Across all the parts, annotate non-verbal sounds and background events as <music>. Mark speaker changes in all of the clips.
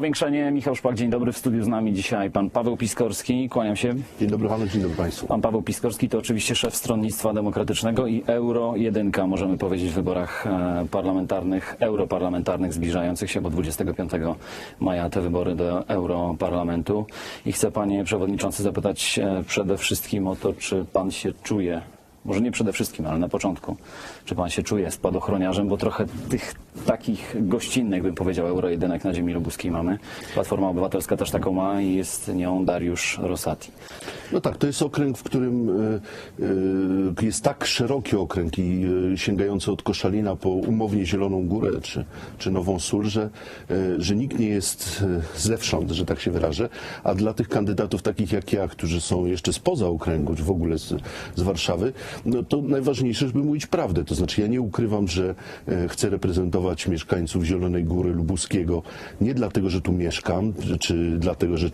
Speaker 1: Powiększenie, Michał Szpak, dzień dobry, w studiu z nami dzisiaj pan Paweł Piskorski, kłaniam się.
Speaker 2: Dzień dobry panu, dzień dobry państwu.
Speaker 1: Pan Paweł Piskorski to oczywiście szef Stronnictwa Demokratycznego i Euro 1, możemy powiedzieć, w wyborach e, parlamentarnych, europarlamentarnych zbliżających się, bo 25 maja te wybory do Europarlamentu. I chcę panie przewodniczący zapytać e, przede wszystkim o to, czy pan się czuje, może nie przede wszystkim, ale na początku, czy pan się czuje spadochroniarzem, bo trochę tych takich gościnnych, bym powiedział, Euro 1 na ziemi lubuskiej mamy. Platforma Obywatelska też taką ma i jest nią Dariusz Rosati.
Speaker 2: No tak, to jest okręg, w którym e, e, jest tak szeroki okręg i e, sięgający od Koszalina po umownie Zieloną Górę czy, czy Nową Sól, że, że nikt nie jest zewsząd, że tak się wyrażę, a dla tych kandydatów takich jak ja, którzy są jeszcze spoza okręgu, czy w ogóle z, z Warszawy, no to najważniejsze, żeby mówić prawdę. To znaczy ja nie ukrywam, że e, chcę reprezentować mieszkańców Zielonej Góry Lubuskiego nie dlatego, że tu mieszkam, czy, dlatego, że e,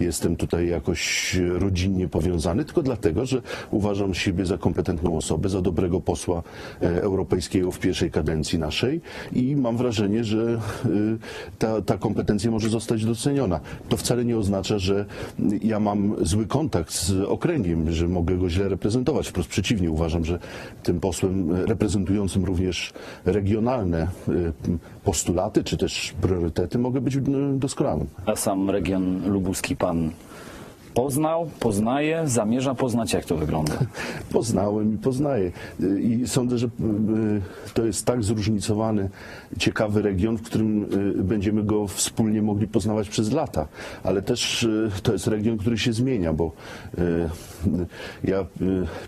Speaker 2: jestem tutaj jakoś rodzinnie powiązany, tylko dlatego, że uważam siebie za kompetentną osobę, za dobrego posła e, europejskiego w pierwszej kadencji naszej i mam wrażenie, że ta, ta kompetencja może zostać doceniona. To wcale nie oznacza, że ja mam zły kontakt z okręgiem, że mogę go źle reprezentować. Wprost przeciwnie, uważam, że tym posłem reprezentującym również regionalne e, postulaty czy też priorytety mogę być e, doskonałym.
Speaker 1: A sam region lubuski pan poznał, poznaje, zamierza poznać, jak to wygląda. <laughs>
Speaker 2: Poznałem i poznaję. I sądzę, że y, to jest tak zróżnicowany, ciekawy region, w którym y, będziemy go wspólnie mogli poznawać przez lata. Ale też y, to jest region, który się zmienia, bo ja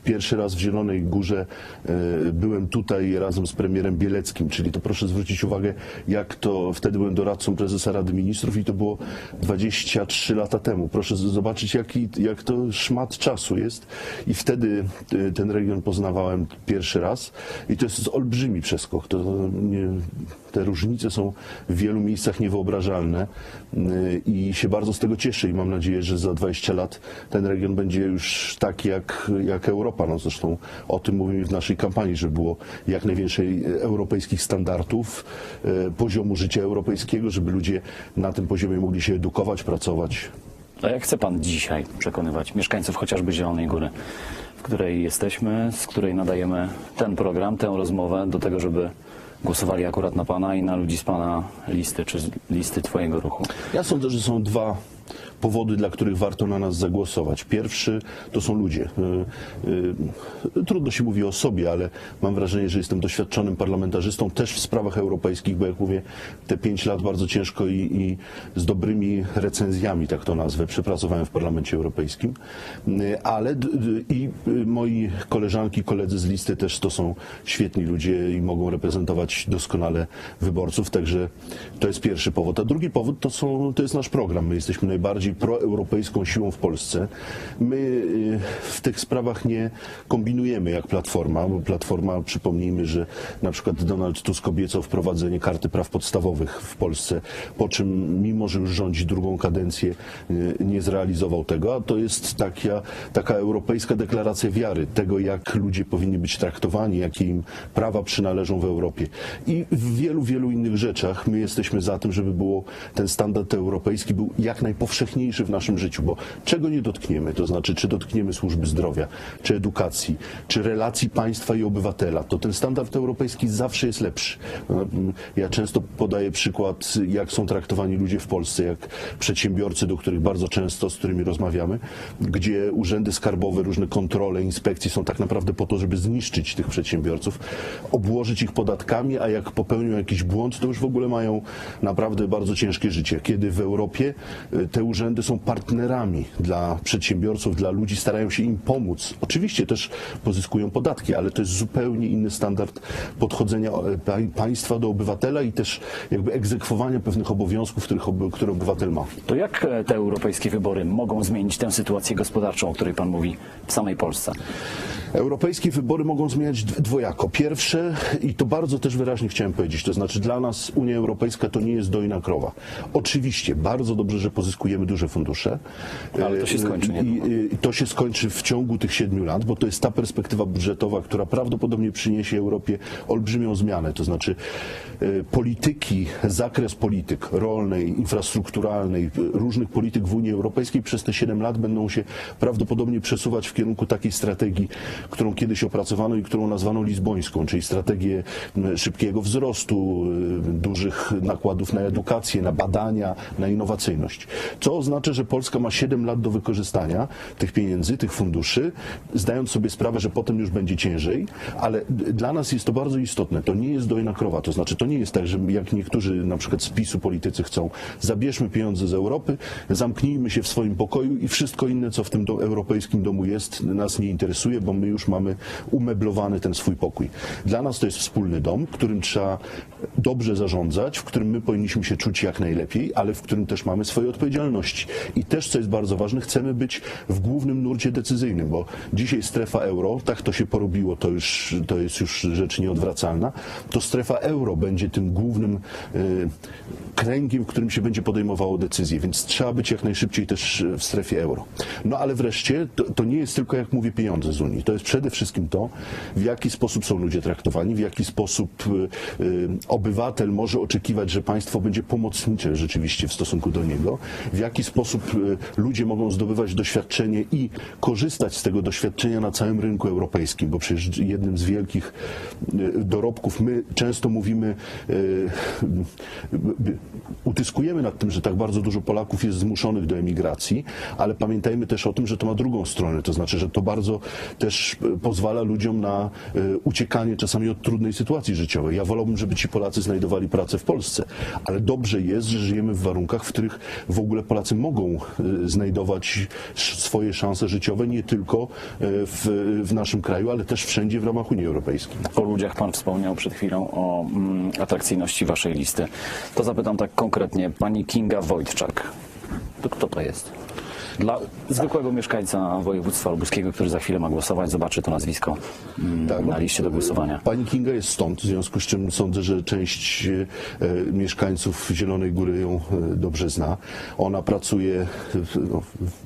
Speaker 2: pierwszy raz w Zielonej Górze byłem tutaj razem z premierem Bieleckim, czyli to proszę zwrócić uwagę, jak to wtedy byłem doradcą prezesa Rady Ministrów i to było 23 lata temu. Proszę zobaczyć, jak to szmat czasu jest. I wtedy y, ten region poznawałem pierwszy raz i to jest olbrzymi przeskok. To nie, te różnice są w wielu miejscach niewyobrażalne y, i się bardzo z tego cieszę i mam nadzieję, że za 20 lat ten region będzie już taki jak, jak Europa. No zresztą o tym mówimy w naszej kampanii, że było jak najwięcej europejskich standardów, y, poziomu życia europejskiego, żeby ludzie na tym poziomie mogli się edukować, pracować.
Speaker 1: A jak chce pan dzisiaj przekonywać mieszkańców chociażby Zielonej Góry, w której jesteśmy, z której nadajemy ten program, tę rozmowę do tego, żeby głosowali akurat na pana i na ludzi z pana listy, czy z listy twojego ruchu?
Speaker 2: Ja sądzę, że są dwa powody, dla których warto na nas zagłosować. Pierwszy to są ludzie. Y, y, Trudno się mówi o sobie, ale mam wrażenie, że jestem doświadczonym parlamentarzystą też w sprawach europejskich, bo jak mówię, te pięć lat bardzo ciężko i, i z dobrymi recenzjami, tak to nazwę, przepracowałem w Parlamencie Europejskim. Y, Ale i moi koleżanki, koledzy z listy też to są świetni ludzie i mogą reprezentować doskonale wyborców, także to jest pierwszy powód. A drugi powód to, są, to jest nasz program. My jesteśmy najbardziej proeuropejską siłą w Polsce. My y, w tych sprawach nie kombinujemy jak Platforma, bo Platforma, przypomnijmy, że na przykład Donald Tusk obiecał wprowadzenie karty praw podstawowych w Polsce, po czym mimo, że już rządzi drugą kadencję, y, nie zrealizował tego, a to jest taka, taka europejska deklaracja wiary, tego jak ludzie powinni być traktowani, jakie im prawa przynależą w Europie. I w wielu, wielu innych rzeczach my jesteśmy za tym, żeby było ten standard europejski był jak najpowszechniejszy w naszym życiu, bo czego nie dotkniemy, to znaczy czy dotkniemy służby zdrowia, czy edukacji, czy relacji państwa i obywatela, to ten standard europejski zawsze jest lepszy. No, Ja często podaję przykład, jak są traktowani ludzie w Polsce, jak przedsiębiorcy, do których bardzo często, z którymi rozmawiamy, gdzie urzędy skarbowe, różne kontrole, inspekcje są tak naprawdę po to, żeby zniszczyć tych przedsiębiorców, obłożyć ich podatkami, a jak popełnią jakiś błąd, to już w ogóle mają naprawdę bardzo ciężkie życie. Kiedy w Europie y, te urzędy są partnerami dla przedsiębiorców, dla ludzi, starają się im pomóc. Oczywiście też pozyskują podatki, ale to jest zupełnie inny standard podchodzenia e, pa- państwa do obywatela i też jakby egzekwowania pewnych obowiązków, których, które obywatel ma.
Speaker 1: To jak e, te europejskie wybory mogą zmienić tę sytuację gospodarczą, o której pan mówi w samej Polsce?
Speaker 2: Europejskie wybory mogą zmieniać dwojako. Pierwsze, i to bardzo też wyraźnie chciałem powiedzieć, to znaczy dla nas Unia Europejska to nie jest dojna krowa. Oczywiście, bardzo dobrze, że pozyskujemy duże fundusze.
Speaker 1: Ale to się skończy
Speaker 2: E,
Speaker 1: niedługo.
Speaker 2: I, i to się skończy w ciągu tych siedmiu lat, bo to jest ta perspektywa budżetowa, która prawdopodobnie przyniesie Europie olbrzymią zmianę. To znaczy e, polityki, zakres polityk rolnej, infrastrukturalnej, e, różnych polityk w Unii Europejskiej przez te 7 lat będą się prawdopodobnie przesuwać w kierunku takiej strategii, którą kiedyś opracowano i którą nazwano lizbońską, czyli strategię szybkiego wzrostu, y, dużych nakładów na edukację, na badania, na innowacyjność. Co oznacza, że Polska ma 7 lat do wykorzystania tych pieniędzy, tych funduszy, zdając sobie sprawę, że potem już będzie ciężej, ale dla nas jest to bardzo istotne. To nie jest dojna krowa, to znaczy to nie jest tak, że jak niektórzy na przykład z PiSu politycy chcą, zabierzmy pieniądze z Europy, zamknijmy się w swoim pokoju i wszystko inne, co w tym europejskim domu jest, nas nie interesuje, bo my już mamy umeblowany ten swój pokój. Dla nas to jest wspólny dom, którym trzeba dobrze zarządzać, w którym my powinniśmy się czuć jak najlepiej, ale w którym też mamy swoje odpowiedzialności. I też, co jest bardzo ważne, chcemy być w głównym nurcie decyzyjnym, bo dzisiaj strefa euro, tak to się porobiło, to, już, to jest już rzecz nieodwracalna, to strefa euro będzie tym głównym y, kręgiem, w którym się będzie podejmowało decyzje, więc trzeba być jak najszybciej też w strefie euro. No ale wreszcie to, to nie jest tylko, jak mówię, pieniądze z Unii. To jest przede wszystkim to, w jaki sposób są ludzie traktowani, w jaki sposób y, y, obywatel może oczekiwać, że państwo będzie pomocnicze rzeczywiście w stosunku do niego, w jaki sposób y, ludzie mogą zdobywać doświadczenie i korzystać z tego doświadczenia na całym rynku europejskim, bo przecież jednym z wielkich dorobków my często mówimy, utyskujemy nad tym, że tak bardzo dużo Polaków jest zmuszonych do emigracji, ale pamiętajmy też o tym, że to ma drugą stronę, to znaczy, że to bardzo też pozwala ludziom na y, uciekanie czasami od trudnej sytuacji życiowej. Ja wolałbym, żeby ci Polacy znajdowali pracę w Polsce, ale dobrze jest, że żyjemy w warunkach, w których w ogóle Polacy mogą y, znajdować swoje szanse życiowe nie tylko y, w, w naszym kraju, ale też wszędzie w ramach Unii Europejskiej.
Speaker 1: O ludziach Pan wspomniał przed chwilą o mm, atrakcyjności Waszej listy. To zapytam tak konkretnie. Pani Kinga Wojtczak. To kto to jest? Dla zwykłego mieszkańca województwa lubuskiego, który za chwilę ma głosować, zobaczy to nazwisko mm,
Speaker 2: Tak,
Speaker 1: na liście do głosowania.
Speaker 2: Pani Kinga jest stąd, w związku z czym sądzę, że część e, mieszkańców Zielonej Góry ją e, dobrze zna. Ona pracuje w, no,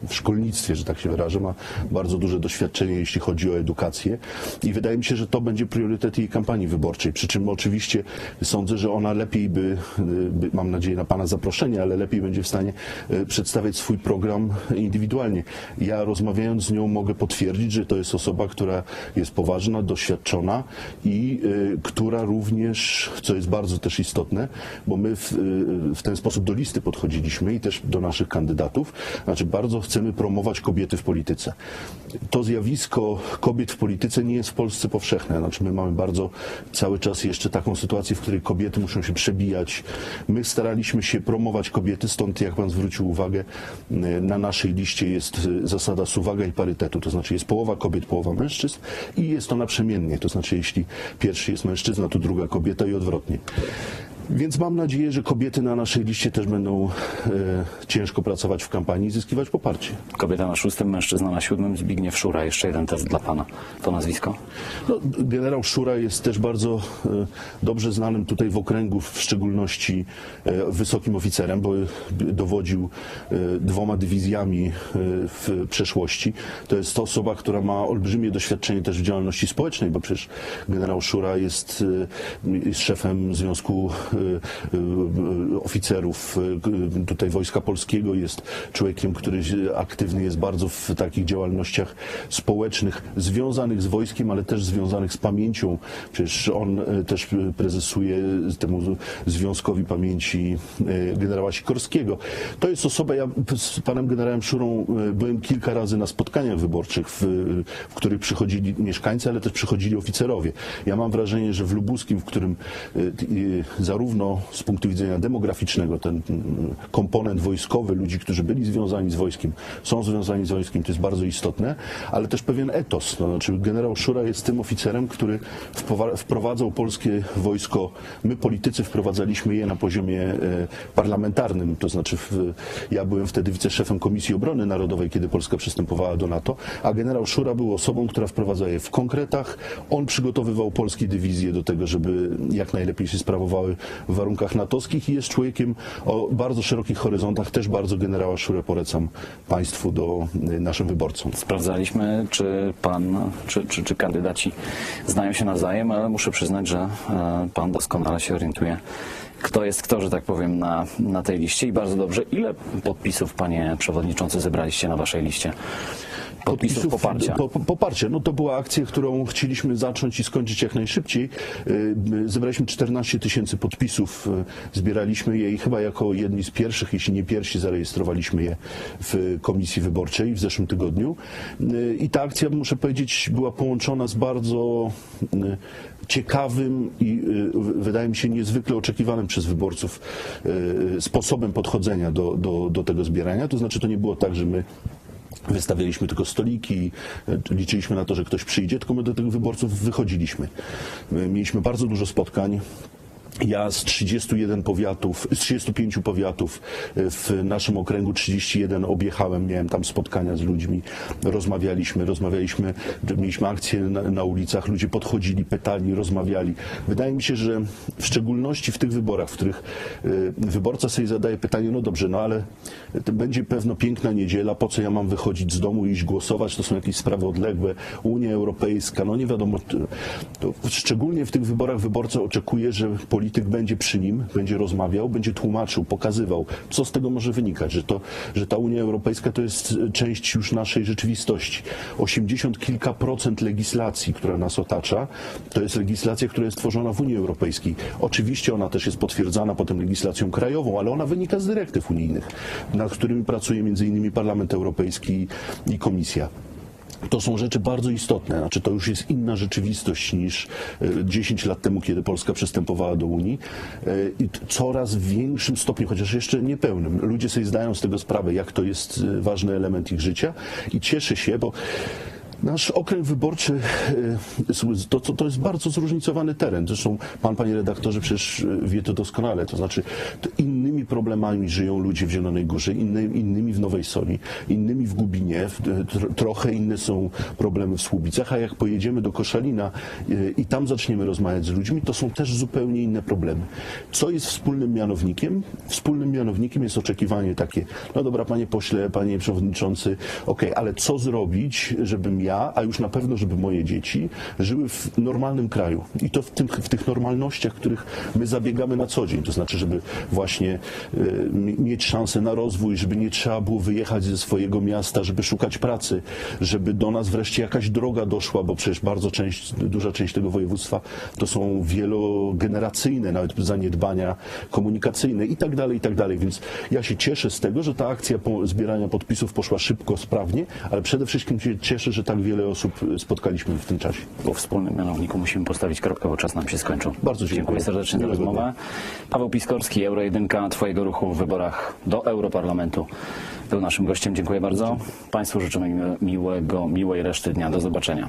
Speaker 2: w szkolnictwie, że tak się wyrażę, ma bardzo duże doświadczenie, jeśli chodzi o edukację i wydaje mi się, że to będzie priorytet jej kampanii wyborczej. Przy czym oczywiście sądzę, że ona lepiej by, e, by mam nadzieję na Pana zaproszenie, ale lepiej będzie w stanie przedstawiać swój program indywidualnie. Ja rozmawiając z nią mogę potwierdzić, że to jest osoba, która jest poważna, doświadczona i y, która również, co jest bardzo też istotne, bo my w, y, w ten sposób do listy podchodziliśmy i też do naszych kandydatów, znaczy bardzo chcemy promować kobiety w polityce. To zjawisko kobiet w polityce nie jest w Polsce powszechne, znaczy my mamy bardzo cały czas jeszcze taką sytuację, w której kobiety muszą się przebijać. My staraliśmy się promować kobiety, stąd jak pan zwrócił uwagę, y, na naszej liście jest y, zasada suwaga i parytetu, to znaczy jest połowa kobiet, połowa mężczyzn i jest to naprzemiennie, to znaczy jeśli pierwszy jest mężczyzna, to druga kobieta i odwrotnie. Więc mam nadzieję, że kobiety na naszej liście też będą e, ciężko pracować w kampanii i zyskiwać poparcie.
Speaker 1: Kobieta na szóstym, mężczyzna na siódmym, Zbigniew Szura. Jeszcze jeden test dla Pana. To nazwisko?
Speaker 2: No, generał Szura jest też bardzo e, dobrze znanym tutaj w okręgu, w szczególności e, wysokim oficerem, bo dowodził e, dwoma dywizjami e, w przeszłości. To jest to osoba, która ma olbrzymie doświadczenie też w działalności społecznej, bo przecież generał Szura jest, e, jest szefem Związku Oficerów e, tutaj Wojska Polskiego, jest człowiekiem, który aktywny jest bardzo w takich działalnościach społecznych związanych z wojskiem, ale też związanych z pamięcią. Przecież on też prezesuje temu Związkowi Pamięci generała Sikorskiego. To jest osoba, ja z panem generałem Szurą byłem kilka razy na spotkaniach wyborczych, w, w których przychodzili mieszkańcy, ale też przychodzili oficerowie. Ja mam wrażenie, że w Lubuskim, w którym zarówno zarówno z punktu widzenia demograficznego, ten komponent wojskowy, ludzi, którzy byli związani z wojskiem, są związani z wojskiem, to jest bardzo istotne, ale też pewien etos. To znaczy generał Szura jest tym oficerem, który wprowadzał polskie wojsko. My, politycy, wprowadzaliśmy je na poziomie e, parlamentarnym, to znaczy ja byłem wtedy wiceszefem Komisji Obrony Narodowej, kiedy Polska przystępowała do NATO, a generał Szura był osobą, która wprowadza je w konkretach. On przygotowywał polskie dywizje do tego, żeby jak najlepiej się sprawowały w warunkach natowskich i jest człowiekiem o bardzo szerokich horyzontach. Też bardzo generała Szurę polecam Państwu, do y, naszym wyborcom.
Speaker 1: Sprawdzaliśmy, czy pan, czy, czy, czy kandydaci znają się nawzajem, ale muszę przyznać, że e, pan doskonale się orientuje, kto jest kto, że tak powiem, na, na tej liście i bardzo dobrze. Ile podpisów, panie przewodniczący, zebraliście na waszej liście? Podpisów, poparcia.
Speaker 2: Po, po, poparcia. No to była akcja, którą chcieliśmy zacząć i skończyć jak najszybciej. Y, my Zebraliśmy 14 tysięcy podpisów, y, zbieraliśmy je i chyba jako jedni z pierwszych, jeśli nie pierwsi, zarejestrowaliśmy je w komisji wyborczej w zeszłym tygodniu. Y, I ta akcja, muszę powiedzieć, była połączona z bardzo ciekawym i wydaje mi się niezwykle oczekiwanym przez wyborców sposobem podchodzenia do, do, do tego zbierania. To znaczy, to nie było tak, że my Wystawialiśmy tylko stoliki, e, liczyliśmy na to, że ktoś przyjdzie, tylko my do tych wyborców wychodziliśmy. My Mieliśmy bardzo dużo spotkań. Ja z 31 powiatów, z 35 powiatów e, w naszym okręgu 31 objechałem, miałem tam spotkania z ludźmi, rozmawialiśmy, rozmawialiśmy, mieliśmy akcje na, na ulicach, ludzie podchodzili, pytali, rozmawiali. Wydaje mi się, że w szczególności w tych wyborach, w których e, wyborca sobie zadaje pytanie, no dobrze, no ale będzie pewno piękna niedziela, po co ja mam wychodzić z domu i iść głosować, to są jakieś sprawy odległe, Unia Europejska, no nie wiadomo, to, szczególnie w tych wyborach wyborca oczekuje, że polityk będzie przy nim, będzie rozmawiał, będzie tłumaczył, pokazywał, co z tego może wynikać, że, to, że ta Unia Europejska to jest część już naszej rzeczywistości. 80 kilka procent legislacji, która nas otacza, to jest legislacja, która jest tworzona w Unii Europejskiej. Oczywiście ona też jest potwierdzana potem legislacją krajową, ale ona wynika z dyrektyw unijnych, nad którymi pracuje między innymi Parlament Europejski i Komisja. To są rzeczy bardzo istotne, znaczy to już jest inna rzeczywistość niż e, 10 lat temu, kiedy Polska przystępowała do Unii E, i coraz większym stopniu, chociaż jeszcze niepełnym. Ludzie sobie zdają z tego sprawę, jak to jest e, ważny element ich życia i cieszę się, bo Nasz okręg wyborczy e, to, to, to jest bardzo zróżnicowany teren. Zresztą pan, panie redaktorze, przecież e, wie to doskonale. To znaczy, to innymi problemami żyją ludzie w Zielonej Górze, inny, innymi w Nowej Soli, innymi w Gubinie, tr, trochę inne są problemy w Słubicach, a jak pojedziemy do Koszalina i tam zaczniemy rozmawiać z ludźmi, to są też zupełnie inne problemy. Co jest wspólnym mianownikiem? Wspólnym mianownikiem jest oczekiwanie takie, no dobra, panie pośle, panie przewodniczący, okej, ale co zrobić, żebym ja, a już na pewno, żeby moje dzieci żyły w normalnym kraju. I to w, tym, w tych normalnościach, których my zabiegamy na co dzień. To znaczy, żeby właśnie mi- mieć szansę na rozwój, żeby nie trzeba było wyjechać ze swojego miasta, żeby szukać pracy, żeby do nas wreszcie jakaś droga doszła, bo przecież bardzo część, duża część tego województwa to są wielogeneracyjne nawet zaniedbania komunikacyjne i tak dalej, i tak dalej. Więc ja się cieszę z tego, że ta akcja zbierania podpisów poszła szybko, sprawnie, ale przede wszystkim się cieszę, że tak wiele osób spotkaliśmy w tym czasie.
Speaker 1: Po wspólnym mianowniku musimy postawić kropkę, bo czas nam się skończył.
Speaker 2: Bardzo dziękuję.
Speaker 1: Dziękuję serdecznie za rozmowę. Paweł Piskorski, Euro 1, Twojego ruchu w wyborach do Europarlamentu był naszym gościem. Dziękuję bardzo. Państwu życzymy miłego, miłej reszty dnia. Do zobaczenia.